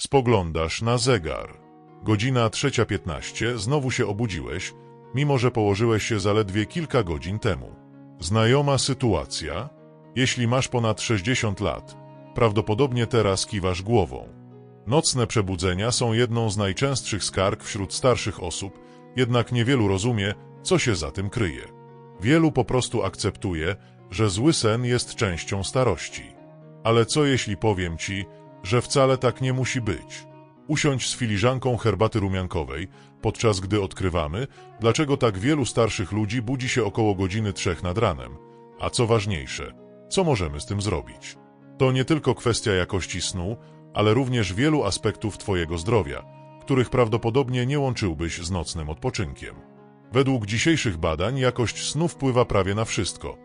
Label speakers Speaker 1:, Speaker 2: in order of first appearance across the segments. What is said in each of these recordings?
Speaker 1: Spoglądasz na zegar. Godzina 3.15, znowu się obudziłeś, mimo że położyłeś się zaledwie kilka godzin temu. Znajoma sytuacja? Jeśli masz ponad 60 lat, prawdopodobnie teraz kiwasz głową. Nocne przebudzenia są jedną z najczęstszych skarg wśród starszych osób, jednak niewielu rozumie, co się za tym kryje. Wielu po prostu akceptuje, że zły sen jest częścią starości. Ale co jeśli powiem ci, że wcale tak nie musi być? Usiądź z filiżanką herbaty rumiankowej, podczas gdy odkrywamy, dlaczego tak wielu starszych ludzi budzi się około godziny trzech nad ranem. A co ważniejsze, co możemy z tym zrobić? To nie tylko kwestia jakości snu, ale również wielu aspektów Twojego zdrowia, których prawdopodobnie nie łączyłbyś z nocnym odpoczynkiem. Według dzisiejszych badań jakość snu wpływa prawie na wszystko,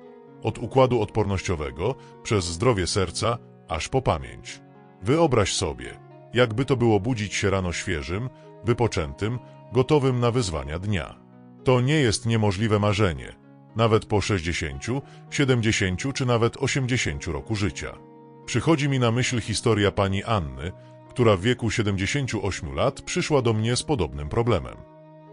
Speaker 1: od układu odpornościowego, przez zdrowie serca, aż po pamięć. Wyobraź sobie, jakby to było budzić się rano świeżym, wypoczętym, gotowym na wyzwania dnia. To nie jest niemożliwe marzenie, nawet po 60, 70 czy nawet 80 roku życia. Przychodzi mi na myśl historia pani Anny, która w wieku 78 lat przyszła do mnie z podobnym problemem.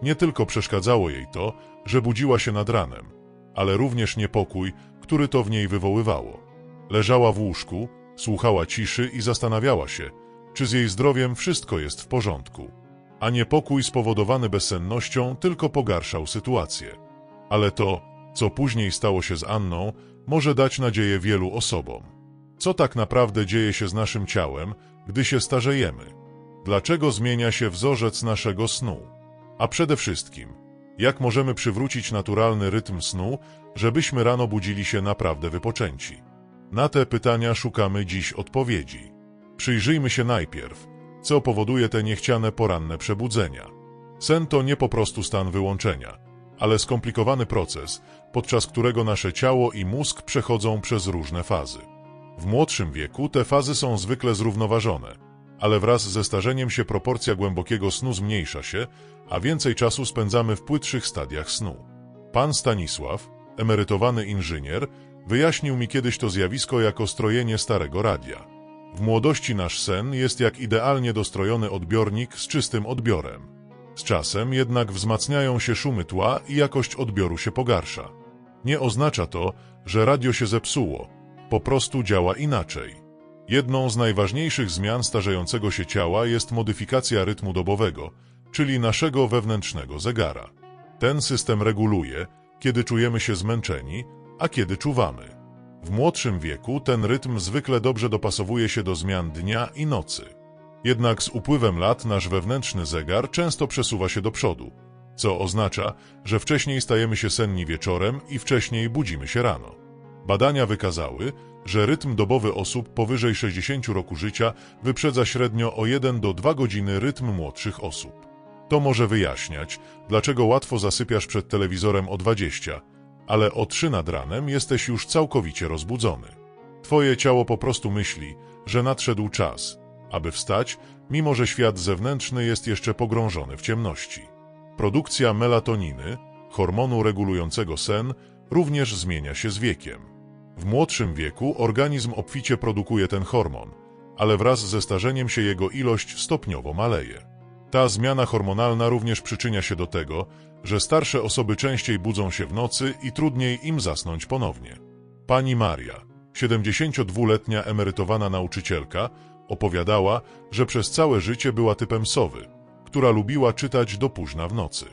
Speaker 1: Nie tylko przeszkadzało jej to, że budziła się nad ranem, ale również niepokój, który to w niej wywoływało. Leżała w łóżku, słuchała ciszy i zastanawiała się, czy z jej zdrowiem wszystko jest w porządku. A niepokój spowodowany bezsennością tylko pogarszał sytuację. Ale to, co później stało się z Anną, może dać nadzieję wielu osobom. Co tak naprawdę dzieje się z naszym ciałem, gdy się starzejemy? Dlaczego zmienia się wzorzec naszego snu? A przede wszystkim, jak możemy przywrócić naturalny rytm snu, żebyśmy rano budzili się naprawdę wypoczęci? Na te pytania szukamy dziś odpowiedzi. Przyjrzyjmy się najpierw, co powoduje te niechciane poranne przebudzenia. Sen to nie po prostu stan wyłączenia, ale skomplikowany proces, podczas którego nasze ciało i mózg przechodzą przez różne fazy. W młodszym wieku te fazy są zwykle zrównoważone, ale wraz ze starzeniem się proporcja głębokiego snu zmniejsza się, a więcej czasu spędzamy w płytszych stadiach snu. Pan Stanisław, emerytowany inżynier, wyjaśnił mi kiedyś to zjawisko jako strojenie starego radia. W młodości nasz sen jest jak idealnie dostrojony odbiornik z czystym odbiorem. Z czasem jednak wzmacniają się szumy tła i jakość odbioru się pogarsza. Nie oznacza to, że radio się zepsuło, po prostu działa inaczej. Jedną z najważniejszych zmian starzejącego się ciała jest modyfikacja rytmu dobowego, czyli naszego wewnętrznego zegara. Ten system reguluje, kiedy czujemy się zmęczeni, a kiedy czuwamy. W młodszym wieku ten rytm zwykle dobrze dopasowuje się do zmian dnia i nocy. Jednak z upływem lat nasz wewnętrzny zegar często przesuwa się do przodu, co oznacza, że wcześniej stajemy się senni wieczorem i wcześniej budzimy się rano. Badania wykazały, że rytm dobowy osób powyżej 60 roku życia wyprzedza średnio o 1 do 2 godziny rytm młodszych osób. To może wyjaśniać, dlaczego łatwo zasypiasz przed telewizorem o 20, ale o 3 nad ranem jesteś już całkowicie rozbudzony. Twoje ciało po prostu myśli, że nadszedł czas, aby wstać, mimo że świat zewnętrzny jest jeszcze pogrążony w ciemności. Produkcja melatoniny, hormonu regulującego sen, również zmienia się z wiekiem. W młodszym wieku organizm obficie produkuje ten hormon, ale wraz ze starzeniem się jego ilość stopniowo maleje. Ta zmiana hormonalna również przyczynia się do tego, że starsze osoby częściej budzą się w nocy i trudniej im zasnąć ponownie. Pani Maria, 72-letnia emerytowana nauczycielka, opowiadała, że przez całe życie była typem sowy, która lubiła czytać do późna w nocy.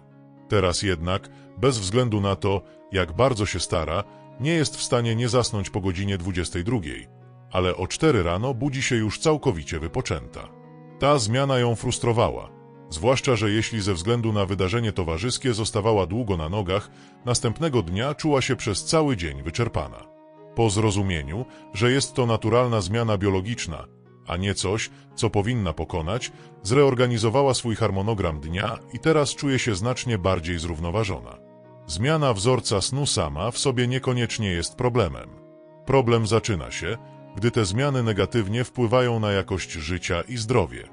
Speaker 1: Teraz jednak, bez względu na to, jak bardzo się stara, nie jest w stanie nie zasnąć po godzinie 22, ale o 4 rano budzi się już całkowicie wypoczęta. Ta zmiana ją frustrowała, zwłaszcza, że jeśli ze względu na wydarzenie towarzyskie zostawała długo na nogach, następnego dnia czuła się przez cały dzień wyczerpana. Po zrozumieniu, że jest to naturalna zmiana biologiczna, a nie coś, co powinna pokonać, zreorganizowała swój harmonogram dnia i teraz czuje się znacznie bardziej zrównoważona. Zmiana wzorca snu sama w sobie niekoniecznie jest problemem. Problem zaczyna się, gdy te zmiany negatywnie wpływają na jakość życia i zdrowie.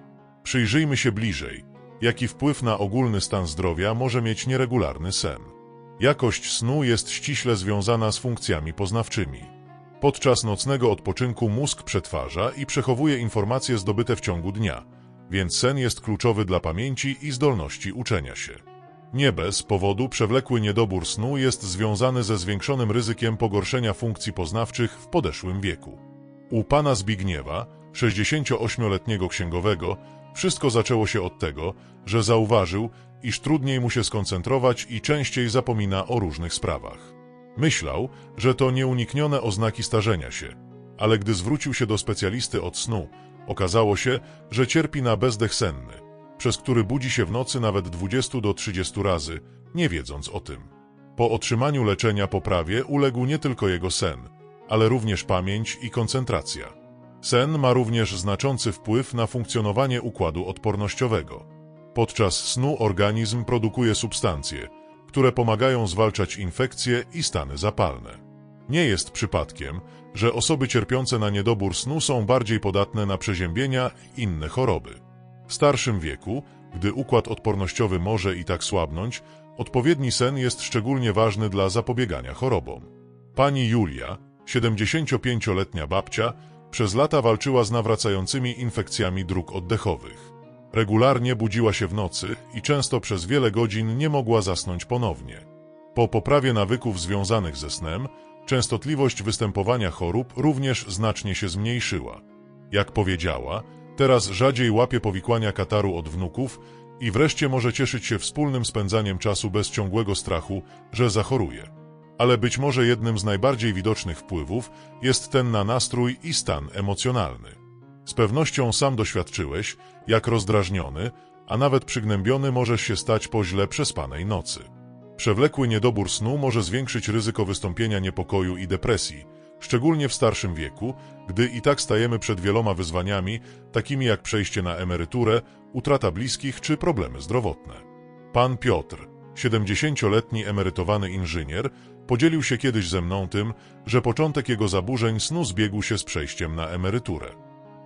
Speaker 1: Przyjrzyjmy się bliżej, jaki wpływ na ogólny stan zdrowia może mieć nieregularny sen. Jakość snu jest ściśle związana z funkcjami poznawczymi. Podczas nocnego odpoczynku mózg przetwarza i przechowuje informacje zdobyte w ciągu dnia, więc sen jest kluczowy dla pamięci i zdolności uczenia się. Nie bez powodu przewlekły niedobór snu jest związany ze zwiększonym ryzykiem pogorszenia funkcji poznawczych w podeszłym wieku. U pana Zbigniewa, 68-letniego księgowego, wszystko zaczęło się od tego, że zauważył, iż trudniej mu się skoncentrować i częściej zapomina o różnych sprawach. Myślał, że to nieuniknione oznaki starzenia się, ale gdy zwrócił się do specjalisty od snu, okazało się, że cierpi na bezdech senny, przez który budzi się w nocy nawet 20 do 30 razy, nie wiedząc o tym. Po otrzymaniu leczenia poprawie uległ nie tylko jego sen, ale również pamięć i koncentracja. Sen ma również znaczący wpływ na funkcjonowanie układu odpornościowego. Podczas snu organizm produkuje substancje, które pomagają zwalczać infekcje i stany zapalne. Nie jest przypadkiem, że osoby cierpiące na niedobór snu są bardziej podatne na przeziębienia i inne choroby. W starszym wieku, gdy układ odpornościowy może i tak słabnąć, odpowiedni sen jest szczególnie ważny dla zapobiegania chorobom. Pani Julia, 75-letnia babcia, przez lata walczyła z nawracającymi infekcjami dróg oddechowych. Regularnie budziła się w nocy i często przez wiele godzin nie mogła zasnąć ponownie. Po poprawie nawyków związanych ze snem, częstotliwość występowania chorób również znacznie się zmniejszyła. Jak powiedziała, teraz rzadziej łapie powikłania kataru od wnuków i wreszcie może cieszyć się wspólnym spędzaniem czasu bez ciągłego strachu, że zachoruje. Ale być może jednym z najbardziej widocznych wpływów jest ten na nastrój i stan emocjonalny. Z pewnością sam doświadczyłeś, jak rozdrażniony, a nawet przygnębiony możesz się stać po źle przespanej nocy. Przewlekły niedobór snu może zwiększyć ryzyko wystąpienia niepokoju i depresji, szczególnie w starszym wieku, gdy i tak stajemy przed wieloma wyzwaniami, takimi jak przejście na emeryturę, utrata bliskich czy problemy zdrowotne. Pan Piotr, 70-letni emerytowany inżynier, podzielił się kiedyś ze mną tym, że początek jego zaburzeń snu zbiegł się z przejściem na emeryturę.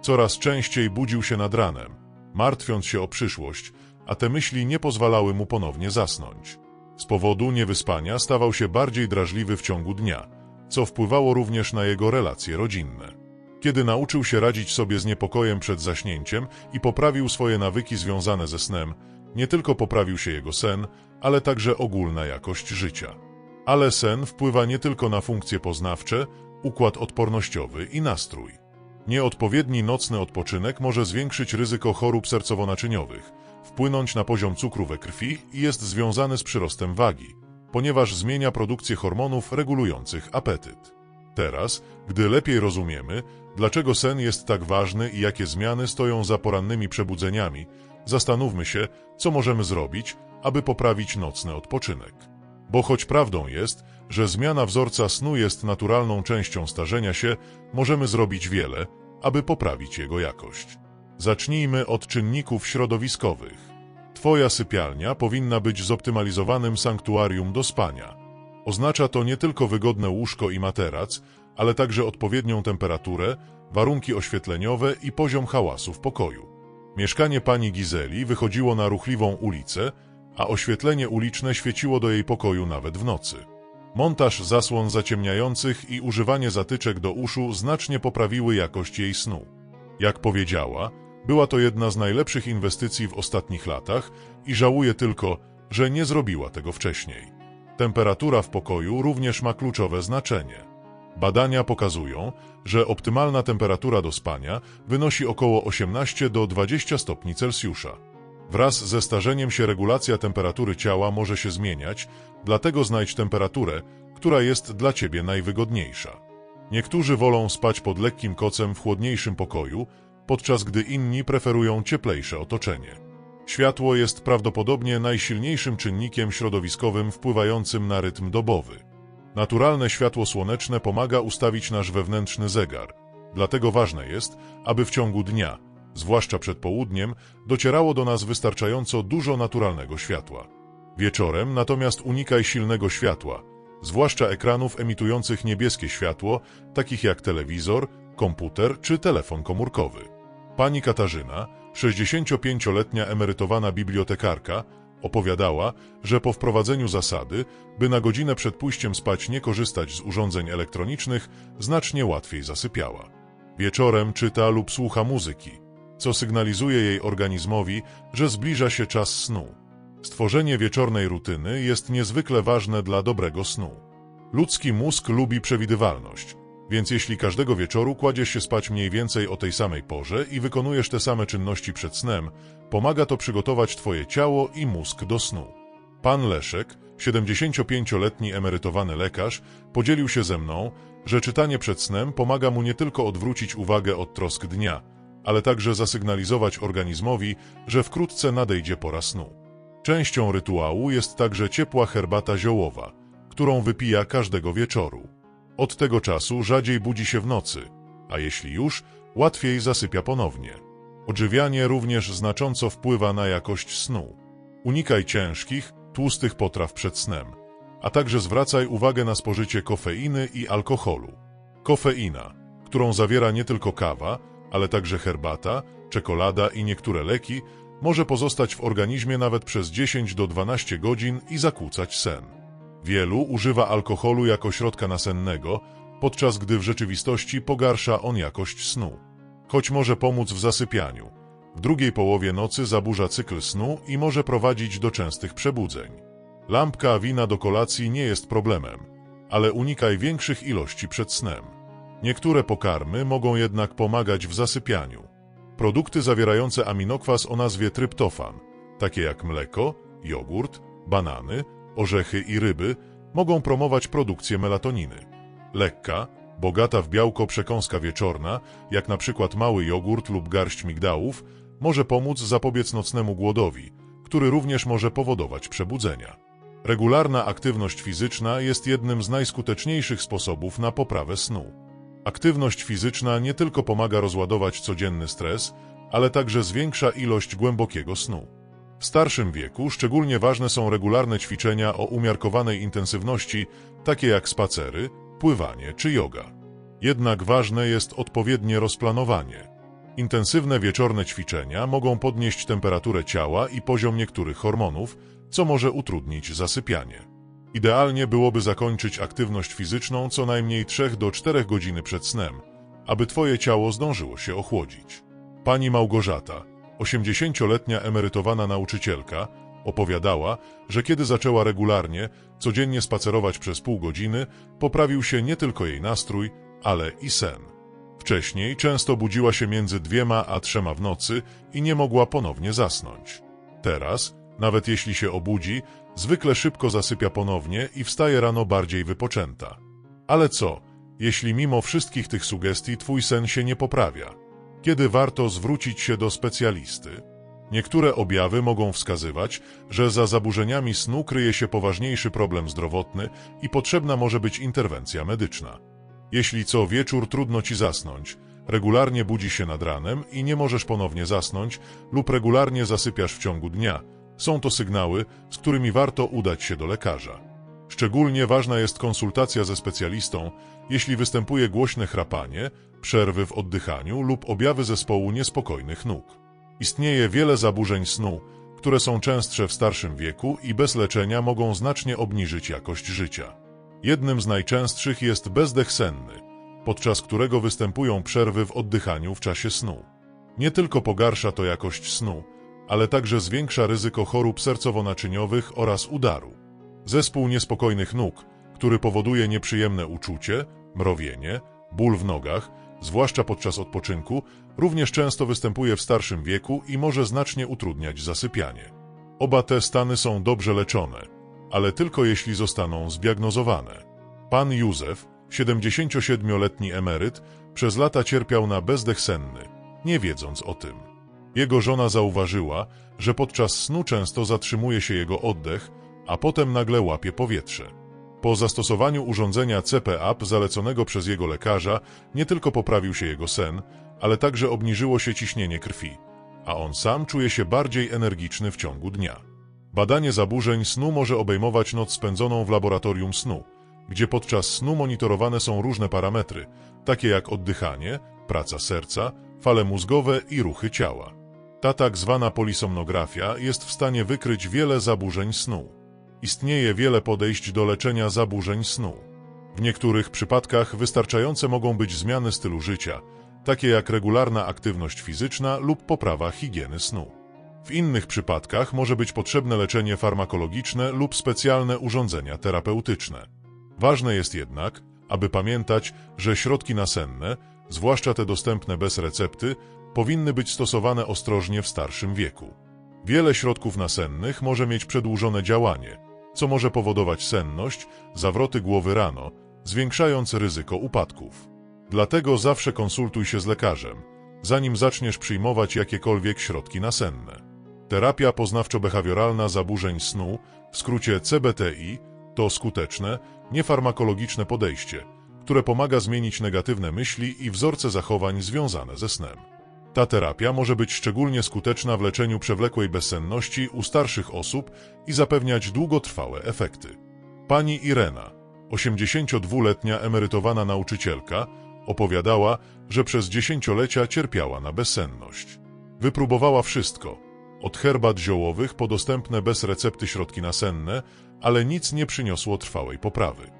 Speaker 1: Coraz częściej budził się nad ranem, martwiąc się o przyszłość, a te myśli nie pozwalały mu ponownie zasnąć. Z powodu niewyspania stawał się bardziej drażliwy w ciągu dnia, co wpływało również na jego relacje rodzinne. Kiedy nauczył się radzić sobie z niepokojem przed zaśnięciem i poprawił swoje nawyki związane ze snem, nie tylko poprawił się jego sen, ale także ogólna jakość życia. Ale sen wpływa nie tylko na funkcje poznawcze, układ odpornościowy i nastrój. Nieodpowiedni nocny odpoczynek może zwiększyć ryzyko chorób sercowo-naczyniowych, wpłynąć na poziom cukru we krwi i jest związany z przyrostem wagi, ponieważ zmienia produkcję hormonów regulujących apetyt. Teraz, gdy lepiej rozumiemy, dlaczego sen jest tak ważny i jakie zmiany stoją za porannymi przebudzeniami, zastanówmy się, co możemy zrobić, aby poprawić nocny odpoczynek. Bo choć prawdą jest, że zmiana wzorca snu jest naturalną częścią starzenia się, możemy zrobić wiele, aby poprawić jego jakość. Zacznijmy od czynników środowiskowych. Twoja sypialnia powinna być zoptymalizowanym sanktuarium do spania. Oznacza to nie tylko wygodne łóżko i materac, ale także odpowiednią temperaturę, warunki oświetleniowe i poziom hałasu w pokoju. Mieszkanie pani Gizeli wychodziło na ruchliwą ulicę, a oświetlenie uliczne świeciło do jej pokoju nawet w nocy. Montaż zasłon zaciemniających i używanie zatyczek do uszu znacznie poprawiły jakość jej snu. Jak powiedziała, była to jedna z najlepszych inwestycji w ostatnich latach i żałuje tylko, że nie zrobiła tego wcześniej. Temperatura w pokoju również ma kluczowe znaczenie. Badania pokazują, że optymalna temperatura do spania wynosi około 18 do 20 stopni Celsjusza. Wraz ze starzeniem się regulacja temperatury ciała może się zmieniać, dlatego znajdź temperaturę, która jest dla Ciebie najwygodniejsza. Niektórzy wolą spać pod lekkim kocem w chłodniejszym pokoju, podczas gdy inni preferują cieplejsze otoczenie. Światło jest prawdopodobnie najsilniejszym czynnikiem środowiskowym wpływającym na rytm dobowy. Naturalne światło słoneczne pomaga ustawić nasz wewnętrzny zegar, dlatego ważne jest, aby w ciągu dnia, zwłaszcza przed południem, docierało do nas wystarczająco dużo naturalnego światła. Wieczorem natomiast unikaj silnego światła, zwłaszcza ekranów emitujących niebieskie światło, takich jak telewizor, komputer czy telefon komórkowy. Pani Katarzyna, 65-letnia emerytowana bibliotekarka, opowiadała, że po wprowadzeniu zasady, by na godzinę przed pójściem spać nie korzystać z urządzeń elektronicznych, znacznie łatwiej zasypiała. Wieczorem czyta lub słucha muzyki. Co sygnalizuje jej organizmowi, że zbliża się czas snu. Stworzenie wieczornej rutyny jest niezwykle ważne dla dobrego snu. Ludzki mózg lubi przewidywalność, więc jeśli każdego wieczoru kładziesz się spać mniej więcej o tej samej porze i wykonujesz te same czynności przed snem, pomaga to przygotować Twoje ciało i mózg do snu. Pan Leszek, 75-letni emerytowany lekarz, podzielił się ze mną, że czytanie przed snem pomaga mu nie tylko odwrócić uwagę od trosk dnia, ale także zasygnalizować organizmowi, że wkrótce nadejdzie pora snu. Częścią rytuału jest także ciepła herbata ziołowa, którą wypija każdego wieczoru. Od tego czasu rzadziej budzi się w nocy, a jeśli już, łatwiej zasypia ponownie. Odżywianie również znacząco wpływa na jakość snu. Unikaj ciężkich, tłustych potraw przed snem, a także zwracaj uwagę na spożycie kofeiny i alkoholu. Kofeina, którą zawiera nie tylko kawa, ale także herbata, czekolada i niektóre leki, może pozostać w organizmie nawet przez 10 do 12 godzin i zakłócać sen. Wielu używa alkoholu jako środka nasennego, podczas gdy w rzeczywistości pogarsza on jakość snu. Choć może pomóc w zasypianiu, w drugiej połowie nocy zaburza cykl snu i może prowadzić do częstych przebudzeń. Lampka wina do kolacji nie jest problemem, ale unikaj większych ilości przed snem. Niektóre pokarmy mogą jednak pomagać w zasypianiu. Produkty zawierające aminokwas o nazwie tryptofan, takie jak mleko, jogurt, banany, orzechy i ryby, mogą promować produkcję melatoniny. Lekka, bogata w białko przekąska wieczorna, jak na przykład mały jogurt lub garść migdałów, może pomóc zapobiec nocnemu głodowi, który również może powodować przebudzenia. Regularna aktywność fizyczna jest jednym z najskuteczniejszych sposobów na poprawę snu. Aktywność fizyczna nie tylko pomaga rozładować codzienny stres, ale także zwiększa ilość głębokiego snu. W starszym wieku szczególnie ważne są regularne ćwiczenia o umiarkowanej intensywności, takie jak spacery, pływanie czy yoga. Jednak ważne jest odpowiednie rozplanowanie. Intensywne wieczorne ćwiczenia mogą podnieść temperaturę ciała i poziom niektórych hormonów, co może utrudnić zasypianie. Idealnie byłoby zakończyć aktywność fizyczną co najmniej 3 do 4 godziny przed snem, aby Twoje ciało zdążyło się ochłodzić. Pani Małgorzata, 80-letnia emerytowana nauczycielka, opowiadała, że kiedy zaczęła regularnie, codziennie spacerować przez pół godziny, poprawił się nie tylko jej nastrój, ale i sen. Wcześniej często budziła się między dwiema a trzema w nocy i nie mogła ponownie zasnąć. Teraz, nawet jeśli się obudzi, zwykle szybko zasypia ponownie i wstaje rano bardziej wypoczęta. Ale co, jeśli mimo wszystkich tych sugestii twój sen się nie poprawia? Kiedy warto zwrócić się do specjalisty? Niektóre objawy mogą wskazywać, że za zaburzeniami snu kryje się poważniejszy problem zdrowotny i potrzebna może być interwencja medyczna. Jeśli co wieczór trudno ci zasnąć, regularnie budzi się nad ranem i nie możesz ponownie zasnąć lub regularnie zasypiasz w ciągu dnia, są to sygnały, z którymi warto udać się do lekarza. Szczególnie ważna jest konsultacja ze specjalistą, jeśli występuje głośne chrapanie, przerwy w oddychaniu lub objawy zespołu niespokojnych nóg. Istnieje wiele zaburzeń snu, które są częstsze w starszym wieku i bez leczenia mogą znacznie obniżyć jakość życia. Jednym z najczęstszych jest bezdech senny, podczas którego występują przerwy w oddychaniu w czasie snu. Nie tylko pogarsza to jakość snu, ale także zwiększa ryzyko chorób sercowo-naczyniowych oraz udaru. Zespół niespokojnych nóg, który powoduje nieprzyjemne uczucie, mrowienie, ból w nogach, zwłaszcza podczas odpoczynku, również często występuje w starszym wieku i może znacznie utrudniać zasypianie. Oba te stany są dobrze leczone, ale tylko jeśli zostaną zdiagnozowane. Pan Józef, 77-letni emeryt, przez lata cierpiał na bezdech senny, nie wiedząc o tym. Jego żona zauważyła, że podczas snu często zatrzymuje się jego oddech, a potem nagle łapie powietrze. Po zastosowaniu urządzenia CPAP zaleconego przez jego lekarza nie tylko poprawił się jego sen, ale także obniżyło się ciśnienie krwi, a on sam czuje się bardziej energiczny w ciągu dnia. Badanie zaburzeń snu może obejmować noc spędzoną w laboratorium snu, gdzie podczas snu monitorowane są różne parametry, takie jak oddychanie, praca serca, fale mózgowe i ruchy ciała. Ta tak zwana polisomnografia jest w stanie wykryć wiele zaburzeń snu. Istnieje wiele podejść do leczenia zaburzeń snu. W niektórych przypadkach wystarczające mogą być zmiany stylu życia, takie jak regularna aktywność fizyczna lub poprawa higieny snu. W innych przypadkach może być potrzebne leczenie farmakologiczne lub specjalne urządzenia terapeutyczne. Ważne jest jednak, aby pamiętać, że środki nasenne, zwłaszcza te dostępne bez recepty, powinny być stosowane ostrożnie w starszym wieku. Wiele środków nasennych może mieć przedłużone działanie, co może powodować senność, zawroty głowy rano, zwiększając ryzyko upadków. Dlatego zawsze konsultuj się z lekarzem, zanim zaczniesz przyjmować jakiekolwiek środki nasenne. Terapia poznawczo-behawioralna zaburzeń snu, w skrócie CBTI, to skuteczne, niefarmakologiczne podejście, które pomaga zmienić negatywne myśli i wzorce zachowań związane ze snem. Ta terapia może być szczególnie skuteczna w leczeniu przewlekłej bezsenności u starszych osób i zapewniać długotrwałe efekty. Pani Irena, 82-letnia emerytowana nauczycielka, opowiadała, że przez dziesięciolecia cierpiała na bezsenność. Wypróbowała wszystko, od herbat ziołowych po dostępne bez recepty środki nasenne, ale nic nie przyniosło trwałej poprawy.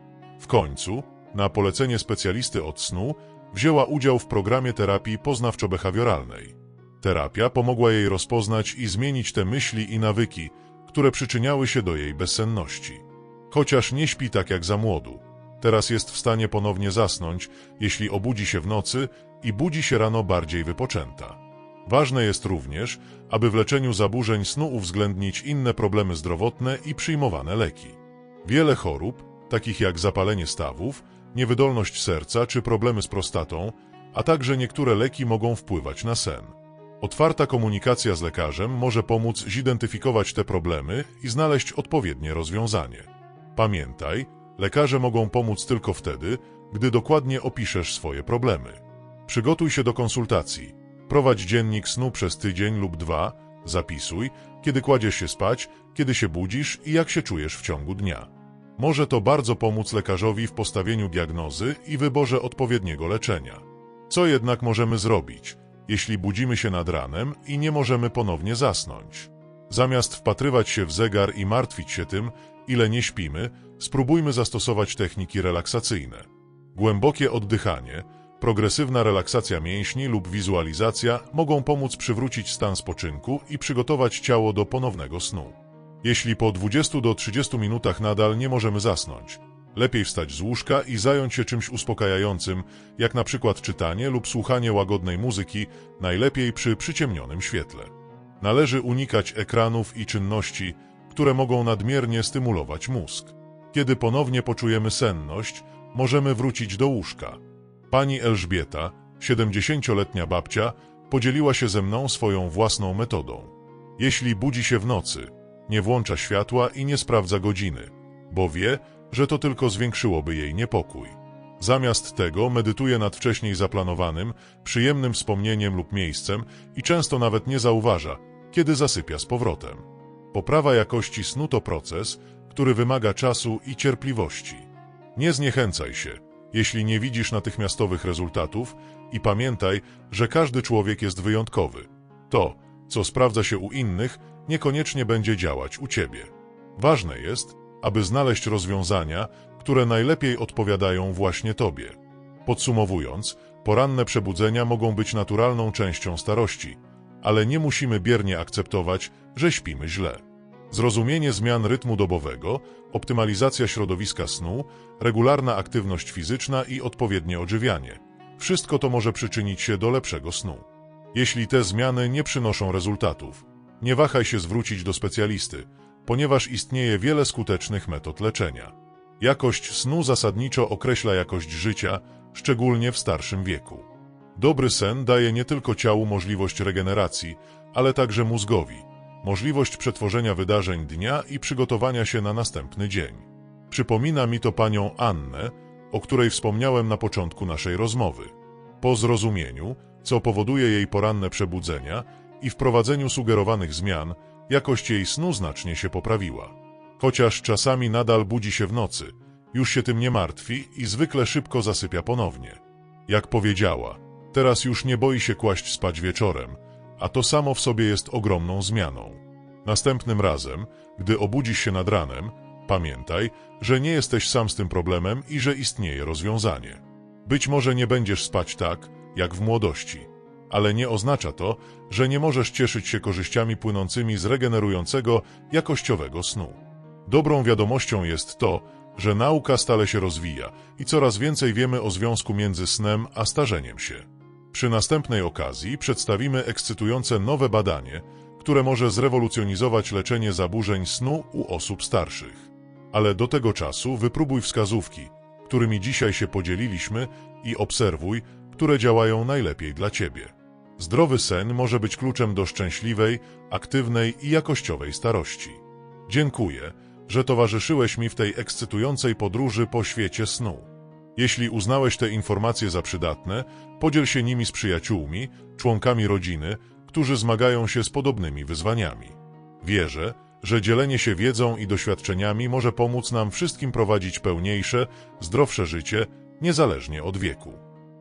Speaker 1: W końcu, na polecenie specjalisty od snu, wzięła udział w programie terapii poznawczo-behawioralnej. Terapia pomogła jej rozpoznać i zmienić te myśli i nawyki, które przyczyniały się do jej bezsenności. Chociaż nie śpi tak jak za młodu, teraz jest w stanie ponownie zasnąć, jeśli obudzi się w nocy i budzi się rano bardziej wypoczęta. Ważne jest również, aby w leczeniu zaburzeń snu uwzględnić inne problemy zdrowotne i przyjmowane leki. Wiele chorób, takich jak zapalenie stawów, niewydolność serca czy problemy z prostatą, a także niektóre leki mogą wpływać na sen. Otwarta komunikacja z lekarzem może pomóc zidentyfikować te problemy i znaleźć odpowiednie rozwiązanie. Pamiętaj, lekarze mogą pomóc tylko wtedy, gdy dokładnie opiszesz swoje problemy. Przygotuj się do konsultacji. Prowadź dziennik snu przez tydzień lub dwa, zapisuj, kiedy kładziesz się spać, kiedy się budzisz i jak się czujesz w ciągu dnia. Może to bardzo pomóc lekarzowi w postawieniu diagnozy i wyborze odpowiedniego leczenia. Co jednak możemy zrobić, jeśli budzimy się nad ranem i nie możemy ponownie zasnąć? Zamiast wpatrywać się w zegar i martwić się tym, ile nie śpimy, spróbujmy zastosować techniki relaksacyjne. Głębokie oddychanie, progresywna relaksacja mięśni lub wizualizacja mogą pomóc przywrócić stan spoczynku i przygotować ciało do ponownego snu. Jeśli po 20 do 30 minutach nadal nie możemy zasnąć, lepiej wstać z łóżka i zająć się czymś uspokajającym, jak na przykład czytanie lub słuchanie łagodnej muzyki, najlepiej przy przyciemnionym świetle. Należy unikać ekranów i czynności, które mogą nadmiernie stymulować mózg. Kiedy ponownie poczujemy senność, możemy wrócić do łóżka. Pani Elżbieta, 70-letnia babcia, podzieliła się ze mną swoją własną metodą. Jeśli budzi się w nocy, nie włącza światła i nie sprawdza godziny, bo wie, że to tylko zwiększyłoby jej niepokój. Zamiast tego medytuje nad wcześniej zaplanowanym, przyjemnym wspomnieniem lub miejscem i często nawet nie zauważa, kiedy zasypia z powrotem. Poprawa jakości snu to proces, który wymaga czasu i cierpliwości. Nie zniechęcaj się, jeśli nie widzisz natychmiastowych rezultatów i pamiętaj, że każdy człowiek jest wyjątkowy. To, co sprawdza się u innych, niekoniecznie będzie działać u Ciebie. Ważne jest, aby znaleźć rozwiązania, które najlepiej odpowiadają właśnie Tobie. Podsumowując, poranne przebudzenia mogą być naturalną częścią starości, ale nie musimy biernie akceptować, że śpimy źle. Zrozumienie zmian rytmu dobowego, optymalizacja środowiska snu, regularna aktywność fizyczna i odpowiednie odżywianie. Wszystko to może przyczynić się do lepszego snu. Jeśli te zmiany nie przynoszą rezultatów, nie wahaj się zwrócić do specjalisty, ponieważ istnieje wiele skutecznych metod leczenia. Jakość snu zasadniczo określa jakość życia, szczególnie w starszym wieku. Dobry sen daje nie tylko ciału możliwość regeneracji, ale także mózgowi, możliwość przetworzenia wydarzeń dnia i przygotowania się na następny dzień. Przypomina mi to panią Annę, o której wspomniałem na początku naszej rozmowy. Po zrozumieniu, co powoduje jej poranne przebudzenia, i wprowadzeniu sugerowanych zmian jakość jej snu znacznie się poprawiła. Chociaż czasami nadal budzi się w nocy, już się tym nie martwi i zwykle szybko zasypia ponownie. Jak powiedziała, teraz już nie boi się kłaść spać wieczorem, a to samo w sobie jest ogromną zmianą. Następnym razem, gdy obudzisz się nad ranem, pamiętaj, że nie jesteś sam z tym problemem i że istnieje rozwiązanie. Być może nie będziesz spać tak, jak w młodości. Ale nie oznacza to, że nie możesz cieszyć się korzyściami płynącymi z regenerującego, jakościowego snu. Dobrą wiadomością jest to, że nauka stale się rozwija i coraz więcej wiemy o związku między snem a starzeniem się. Przy następnej okazji przedstawimy ekscytujące nowe badanie, które może zrewolucjonizować leczenie zaburzeń snu u osób starszych. Ale do tego czasu wypróbuj wskazówki, którymi dzisiaj się podzieliliśmy i obserwuj, które działają najlepiej dla Ciebie. Zdrowy sen może być kluczem do szczęśliwej, aktywnej i jakościowej starości. Dziękuję, że towarzyszyłeś mi w tej ekscytującej podróży po świecie snu. Jeśli uznałeś te informacje za przydatne, podziel się nimi z przyjaciółmi, członkami rodziny, którzy zmagają się z podobnymi wyzwaniami. Wierzę, że dzielenie się wiedzą i doświadczeniami może pomóc nam wszystkim prowadzić pełniejsze, zdrowsze życie, niezależnie od wieku.